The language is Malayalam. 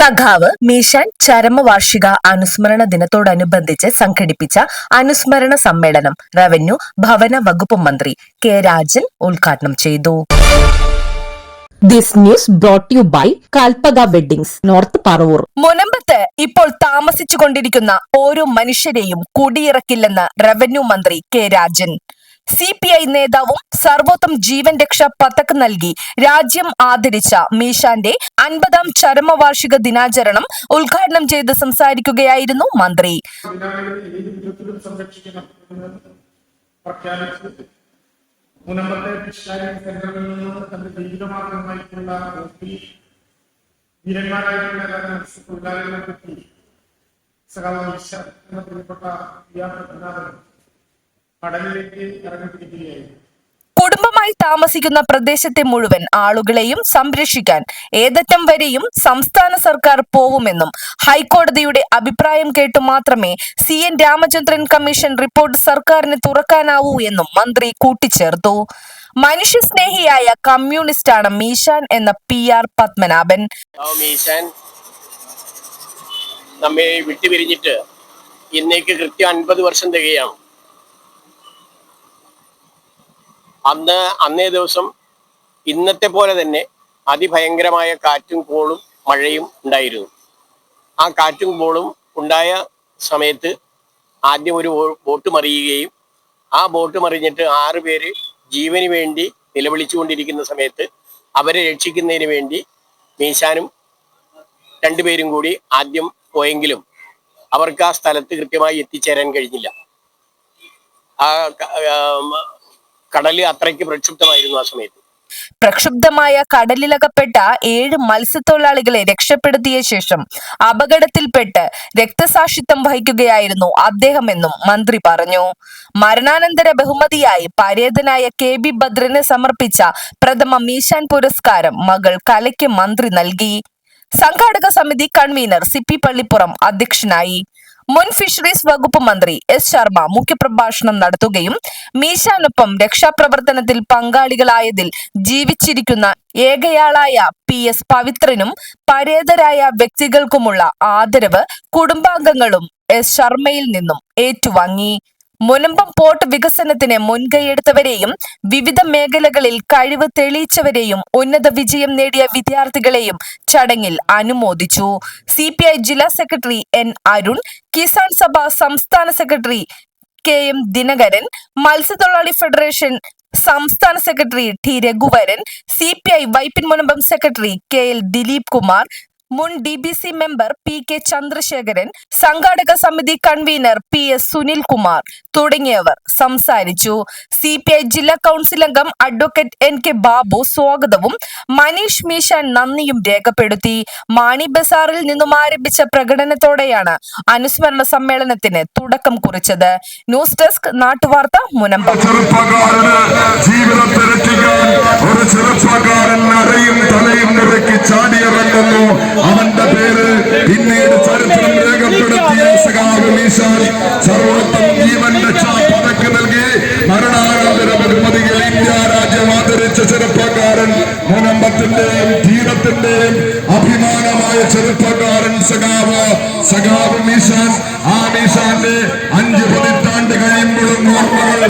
സഖാവ് മീശാൻ ചരമവാർഷിക അനുസ്മരണ ദിനത്തോടനുബന്ധിച്ച് സംഘടിപ്പിച്ച അനുസ്മരണ സമ്മേളനം റവന്യൂ ഭവന വകുപ്പ് മന്ത്രി കെ രാജൻ ഉദ്ഘാടനം ചെയ്തു. This news brought you by Kalpaka weddings North Paravur മുനമ്പത്ത് ഇപ്പോൾ താമസിച്ചുകൊണ്ടിരിക്കുന്ന ഓരോ മനുഷ്യരെയും കുടിയിറക്കില്ലെന്ന് റവന്യൂ മന്ത്രി K Rajan. C P I നേതാവും സർവോത്തം ജീവൻ രക്ഷ പതക് നൽകി. രാജ്യം ആദരിച്ച മീശാന്റെ അൻപതാം ചരമവാർഷിക ദിനാചരണം ഉദ്ഘാടനം ചെയ്ത് സംസാരിക്കുകയായിരുന്നു മന്ത്രി. മുനമ്പത്തെ സെന്ററിൽ കടലിലേക്ക് കുടുംബമായി താമസിക്കുന്ന പ്രദേശത്തെ മുഴുവൻ ആളുകളെയും സംരക്ഷിക്കാൻ ഏതറ്റം വരെയും സംസ്ഥാന സർക്കാർ പോവുമെന്നും ഹൈക്കോടതിയുടെ അഭിപ്രായം കേട്ടു മാത്രമേ C N Ramachandran commission report സർക്കാരിന് തുറക്കാനാവൂ എന്നും മന്ത്രി കൂട്ടിച്ചേർത്തു. മനുഷ്യസ്നേഹിയായ കമ്മ്യൂണിസ്റ്റാണ് മീശാൻ എന്ന പി ആർ പത്മനാഭൻ. നമ്മെ വിട്ടുപിരിഞ്ഞിട്ട് ഇന്നേക്ക് കൃത്യം അൻപത് വർഷം തികയാണ്. അന്ന് അന്നേ ദിവസം ഇന്നത്തെ പോലെ തന്നെ അതിഭയങ്കരമായ കാറ്റും കോളും മഴയും ഉണ്ടായിരുന്നു. ആ കാറ്റും കോളും ഉണ്ടായ സമയത്ത് ആദ്യം ഒരു ബോട്ട് മറിയുകയും ആ ബോട്ട് മറിഞ്ഞിട്ട് ആറ് പേര് ജീവന് വേണ്ടി നിലവിളിച്ചുകൊണ്ടിരിക്കുന്ന സമയത്ത് അവരെ രക്ഷിക്കുന്നതിന് വേണ്ടി മീശാനും രണ്ടുപേരും കൂടി ആദ്യം പോയെങ്കിലും അവർക്ക് ആ സ്ഥലത്ത് കൃത്യമായി എത്തിച്ചേരാൻ കഴിഞ്ഞില്ല. ആ കടൽ അത്രയ്ക്ക് പ്രക്ഷുബ്ധമായിരുന്നു ആ സമയത്ത്. പ്രക്ഷുബ്ധമായ കടലിലകപ്പെട്ട ഏഴ് മത്സ്യത്തൊഴിലാളികളെ രക്ഷപ്പെടുത്തിയ ശേഷം അപകടത്തിൽപ്പെട്ട് രക്തസാക്ഷിത്വം വഹിക്കുകയായിരുന്നു അദ്ദേഹമെന്നും മന്ത്രി പറഞ്ഞു. മരണാനന്തര ബഹുമതിയായി പരേതനായ കെ ബി ഭദ്രന് സമർപ്പിച്ച പ്രഥമ മീശാൻ പുരസ്കാരം മകൾ കലയ്ക്ക് മന്ത്രി നൽകി. സംഘാടക സമിതി കൺവീനർ സി പി പള്ളിപ്പുറം അധ്യക്ഷനായി. മുൻ ഫിഷറീസ് വകുപ്പ് മന്ത്രി എസ് ശർമ്മ മുഖ്യപ്രഭാഷണം നടത്തുകയും മീശാനൊപ്പം രക്ഷാപ്രവർത്തനത്തിൽ പങ്കാളികളായതിൽ ജീവിച്ചിരിക്കുന്ന ഏകയാളായ പി എസ് പവിത്രനും പരേതരായ വ്യക്തികൾക്കുമുള്ള ആദരവ് കുടുംബാംഗങ്ങളും എസ് ശർമ്മയിൽ നിന്നും ഏറ്റുവാങ്ങി. മുനമ്പം പോർട്ട് വികസനത്തിന് മുൻകൈയെടുത്തവരെയും വിവിധ മേഖലകളിൽ കഴിവ് തെളിയിച്ചവരെയും ഉന്നത വിജയം നേടിയ വിദ്യാർത്ഥികളെയും ചടങ്ങിൽ അനുമോദിച്ചു. സി ജില്ലാ സെക്രട്ടറി എൻ അരുൺ കിസാൻ സഭ സംസ്ഥാന സെക്രട്ടറി കെ എം ദിനകരൻ മത്സ്യത്തൊഴിലാളി ഫെഡറേഷൻ സംസ്ഥാന secretary T Raghuvaran C P I Vypin Munambam secretary K L Dileep Kumar മുൻ D B C member P K Chandrasekharan സംഘാടക സമിതി കൺവീനർ പി എസ് സുനിൽകുമാർ തുടങ്ങിയവർ സംസാരിച്ചു. സി പി ഐ ജില്ലാ കൗൺസിൽ അംഗം അഡ്വക്കേറ്റ് എൻ കെ ബാബു സ്വാഗതവും മനീഷ് മീശാൻ നന്ദിയും രേഖപ്പെടുത്തി. മാണി ബസാറിൽ നിന്നും ആരംഭിച്ച പ്രകടനത്തോടെയാണ് അനുസ്മരണ സമ്മേളനത്തിന് തുടക്കം കുറിച്ചത്. ന്യൂസ് ഡെസ്ക് നാട്ടുവാർത്ത മുനമ്പം. സർവോത്തം ജീവൻ രക്ഷാപതക്ക് നൽകി മരണാനന്തര ബഹുമതികൾ ഇന്ത്യ രാജ്യം ആദരിച്ച ചെറുപ്പക്കാരൻ മുനമ്പത്തിന്റെയും ധീരത്തിന്റെയും അഭിമാനമായ ചെറുപ്പക്കാരൻ സഖാവ് സഖാവ് മീശാൻ. ആ മീശാന്റെ അഞ്ച് പതിറ്റാണ്ട് കഴിയുമ്പോഴും ഓർമ്മകൾ